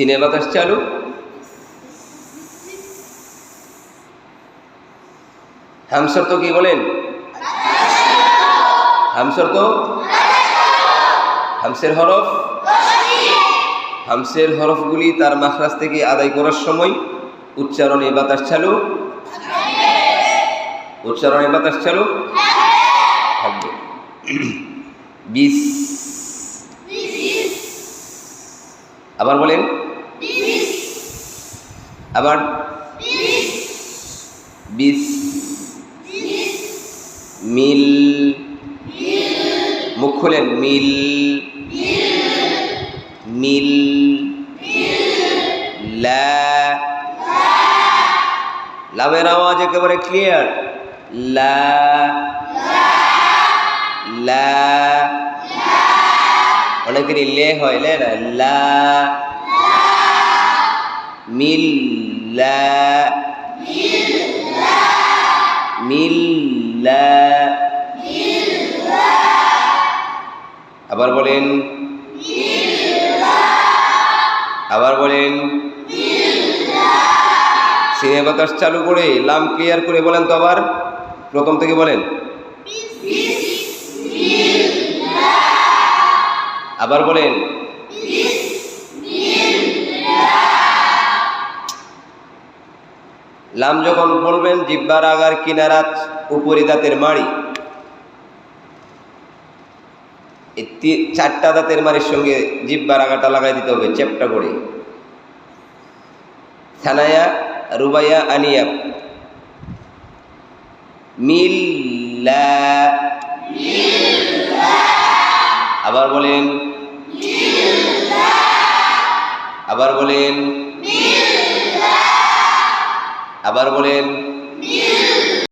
সিনে বাতাস চালু হামসর তো কি বলেন? হামসর তো? হামসের হরফ? হামসের হরফগুলি তার মাখরাজ থেকে আদায় করার সময় উচ্চারণে বাতাস চালু। উচ্চারণে বাতাস চালু। থাকবে। বিশ আবার বলেন। আবার বিশ মিল মুখ খুলেন মিল মিল লা লামের আওয়াজ একেবারে ক্লিয়ার লা লা অনেকেরই লে হয়, লে না? লা মিল লা মিল লা আবার বলেন আবার বলেন সিনে বাতাস চালু করে, লাম ক্লিয়ার করে বলেন তো আবার। প্রথম থেকে বলেন। আবার বলেন। লাম যখন বলবেন জিব্বার আগার কিনারাত উপরি দাঁতের মাড়ি। চারটা দাঁতের মাড়ির সঙ্গে জিব্বার আগাটা লাগাই দিতে হবে চেপটা করে। থানায়া, রুবাইয়া, আনিয়া। মিল্লা। আবার বলেন। আবার বলেন। আবার বলেন